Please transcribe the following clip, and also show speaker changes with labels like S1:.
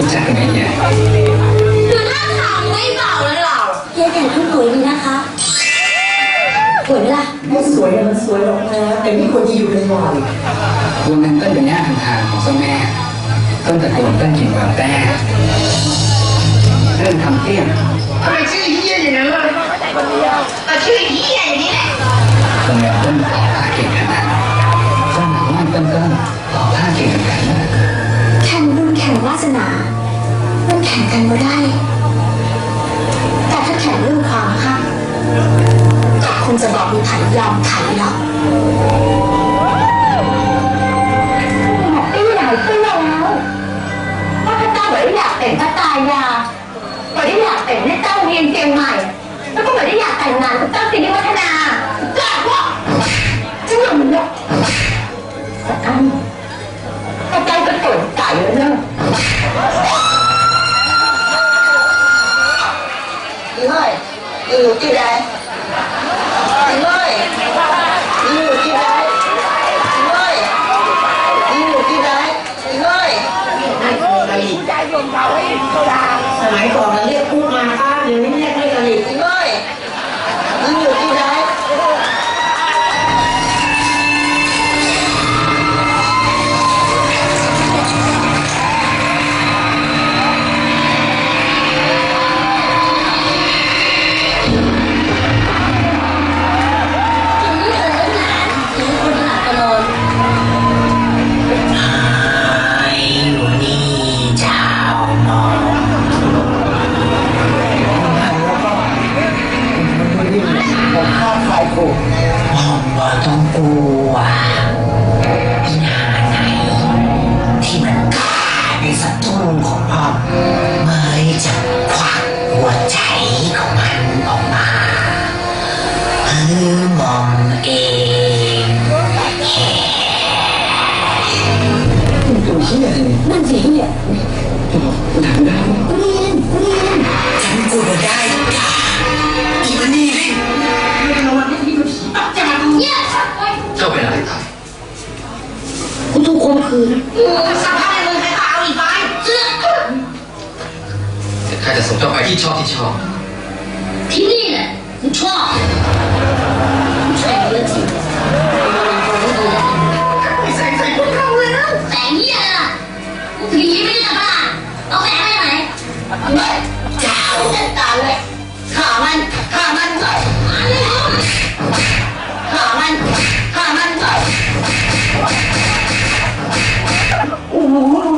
S1: รู้จักกัน
S2: ไงเนี่ย
S3: ดูท่าทางไม่เบาเลยเราเย้แต่คุณสวยดีนะคะสวยไหมล่ะ
S1: ไม่สวยอะมันสวยหรอกนะแต่นี่คนที่อยู่ในหวาน
S2: วงนั้นต้นเป็นญาติทางของเจ้าแม่ ต้นตระกูลต้นกิ่งแหวนแต้เรื่องทำเตี้ยม
S4: ทำไมชื่อเฮียอย่างนั้นล่ะแต่ชื่อเฮียอย่างนี้แหละ
S2: ตรงแล้วต้น
S3: จะบอกมีผันยอมไขหรอกไม่ไหนก็แล้วว่าถ้าเต้าไม่ได้อยากแต่งพระตายาไม่ได้อยากแต่งให้เต้าเรียนเชียงใหม่ แล้วก็ไม่ได้อยากแต่งงานกับเต้าสิริวัฒนาจ้าว่าฉันยอมยกสักอันอาจารย์ก็ตกใจแล้วเนอะ
S4: อีเฮ้ยอยู่ที่ใดอีเฮ้ยอีอยู่ที่ใดอีเฮ้ยอีอยู่ที่ใดอีเฮ้ยนั่นคือกะหรี่ใจรวมเขาให้โซดาส มัยก่อนเราเรียกพูดมาป้าเดี๋ยวนี้เรียกเรียกกะไรอีเฮ้ยอีอยู่ที่
S1: ไหน ศัตรูของพ่อเมื่อจะควักหัวใจของมันออกมาหรือมองเอง
S2: ตัวเชี่ยเลย
S3: นั่นสิเนี่ย
S2: คุณถามได้
S3: เรียนเรียน
S1: ฉันกูไม่ได้อีมันนี่ลิ
S3: เนี่ย
S2: เจ้าเป็นอะไรครับ
S3: กูถูกข่มขืน
S4: สภาพในเมืองไทยก็เอาอีกไป
S3: เสื้อ
S2: ข้าจะส่งเจ้าไปที่ชอบที่ชอบ
S3: ที่นี่แหละกูชอบผู้ชายเยอะจริง
S4: ไม่ใส่ใส่คนเข้าแล้ว
S3: แต่งเหี้ยอะไรล่ะกูผีไม่ได้ทำบ้าเอาแสงไปไหน Uhum.